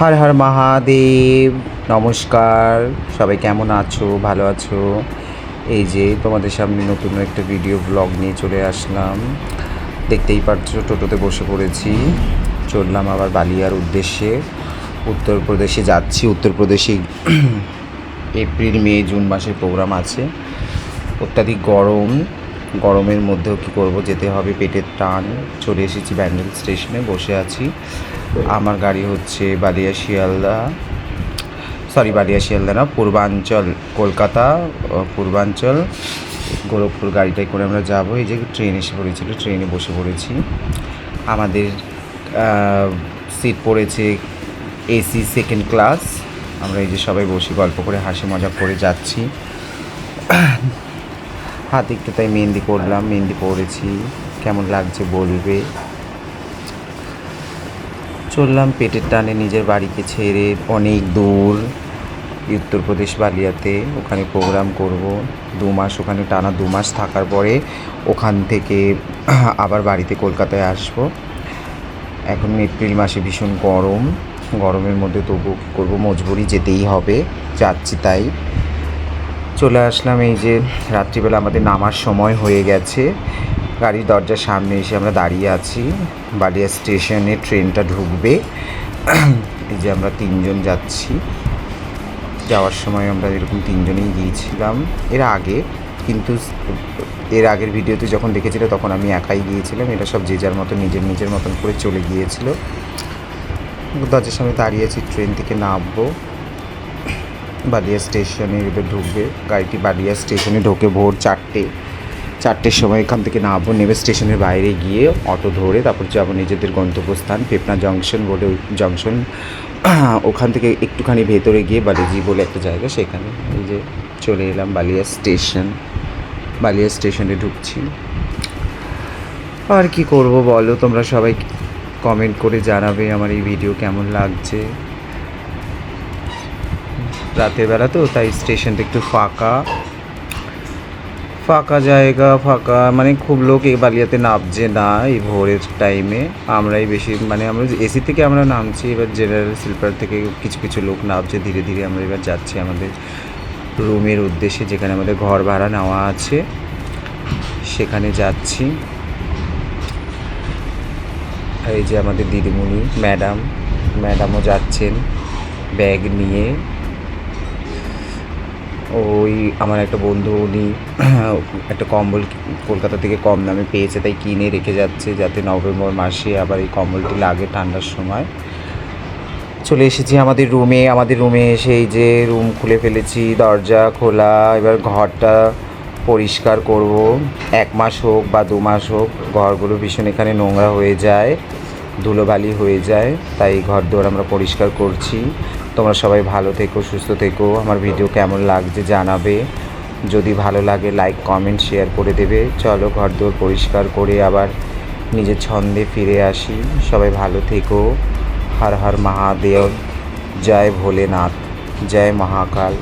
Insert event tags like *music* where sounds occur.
হর হর মহাদেব, নমস্কার। সবাই কেমন আছো? ভালো আছো? এই যে তোমাদের সামনে নতুন একটা ভিডিও ব্লগ নিয়ে চলে আসলাম। দেখতেই পাচ্ছ, টোটোতে বসে পড়েছি। চললাম আবার বালিয়ার উদ্দেশ্যে। উত্তরপ্রদেশে যাচ্ছি। উত্তরপ্রদেশে *clears throat* এপ্রিল, মে, জুন মাসের প্রোগ্রাম আছে। অত্যাধিক গরম। গরমের মধ্যেও কী করব? যেতে হবে পেটের টান। চলে এসেছি ব্যান্ডেল স্টেশনে, বসে আছি। আমার গাড়ি হচ্ছে বালিয়া শিয়ালদা সরি বালিয়া শিয়ালদা না, পূর্বাঞ্চল, কলকাতা পূর্বাঞ্চল। গোরখপুর গাড়িটাই করে আমরা যাব। এই যে ট্রেন এসে পড়েছিল ট্রেনে বসে পড়েছি। আমাদের সিট পড়েছে এসি সেকেন্ড ক্লাস আমরা এই যে সবাই বসে গল্প করে, হাসি মজা করে যাচ্ছি। হাতে একটু তাই মেহেন্দি করলাম, মেহেন্দি পরেছি। কেমন লাগছে বলবে? চললাম পেটের টানে নিজের বাড়িকে ছেড়ে অনেক দূর, উত্তরপ্রদেশ বালিয়াতে। ওখানে প্রোগ্রাম করব। দু মাস, ওখানে টানা দু মাস থাকার পরে ওখান থেকে *clears throat* আবার বাড়িতে কলকাতায় আসব। এখন এপ্রিল মাসে ভীষণ গরম। গরমের মধ্যে তবু কী করব? মজবুরি যেতেই হবে, যাচ্ছি তাই। চলে আসলাম এই যে রাত্রিবেলা আমাদের নামার সময় হয়ে গেছে। গাড়ির দরজার সামনে এসে আমরা দাঁড়িয়ে আছি। বালিয়া স্টেশনে ট্রেনটা ঢুকবে। *clears throat* এই যে আমরা তিনজন যাচ্ছি। যাওয়ার সময় আমরা এরকম তিনজনেই গিয়েছিলাম। এর আগে, কিন্তু এর আগের ভিডিওতে যখন দেখেছিল তখন আমি একাই গিয়েছিলাম। এটা সব যে যার মতো নিজের নিজের মতন করে চলে গিয়েছিল। দরজার সামনে দাঁড়িয়ে আছি, ট্রেন থেকে নামবো। বালিয়া স্টেশনে এবার ঢুকবে। গাড়িটি বালিয়া স্টেশনে ঢোকে ভোর চারটে। চারটের সময় এখান থেকে নামবো, নেমে স্টেশনের বাইরে গিয়ে অটো ধরে তারপর যাব নিজেদের গন্তব্যস্থান, পেপনা জংশন বলে ওই জংশন। *clears throat* ওখান থেকে একটুখানি ভেতরে গিয়ে বালিজি বলে একটা জায়গা, সেখানে এই যে চলে এলাম বালিয়া স্টেশন। বালিয়া স্টেশনে ঢুকছি। আর কি করব বলো, তোমরা সবাই কমেন্ট করে জানাবে আমার এই ভিডিও কেমন লাগছে। রাতের বেলা তো, তাই স্টেশনটা একটু ফাঁকা। ফাঁকা জায়গা, ফাঁকা মানে খুব লোক এই বালিয়াতে নামছে না এই ভোরের টাইমে আমরাই বেশি মানে আমরা এসি থেকে আমরা নামছি, এবার জেনারেল স্লিপার থেকে কিছু কিছু লোক নামছে, ধীরে ধীরে আমরা এবার যাচ্ছি আমাদের রুমের উদ্দেশ্যে, যেখানে আমাদের ঘর ভাড়া নেওয়া আছে। সেখানে যাচ্ছি। এই যে আমাদের দিদিমণি ম্যাডাম ম্যাডামও যাচ্ছেন। ব্যাগ নিয়ে। ওই আমার একটা বন্ধু, উনি *clears throat* একটা কম্বল কলকাতা থেকে কম দামে পেয়েছে, তাই কিনে রেখে যাচ্ছে, যাতে নভেম্বর মাসে আবার এই কম্বলটি লাগে ঠান্ডার সময়। চলে এসেছি আমাদের রুমে আমাদের রুমে এসে এই যে রুম খুলে ফেলেছি, দরজা খোলা, এবার ঘরটা পরিষ্কার করব। এক মাস হোক বা দু মাস হোক, ঘরগুলো ভীষণ এখানে নোংরা হয়ে যায়। ধুলোবালি হয়ে যায়, তাই ঘর দুয়ার আমরা পরিষ্কার করছি। তোমরা সবাই ভালো থেকো, সুস্থ থেকো। আমার ভিডিও কেমন লাগছে জানাবে। যদি ভালো লাগে লাইক কমেন্ট শেয়ার করে দেবে। চলো ঘর দুয়ার পরিষ্কার করে আবার নিজের ছন্দে ফিরে আসি। সবাই ভালো থেকো। হর হর মহাদেব। জয় ভোলেনাথ। জয় মহাকাল।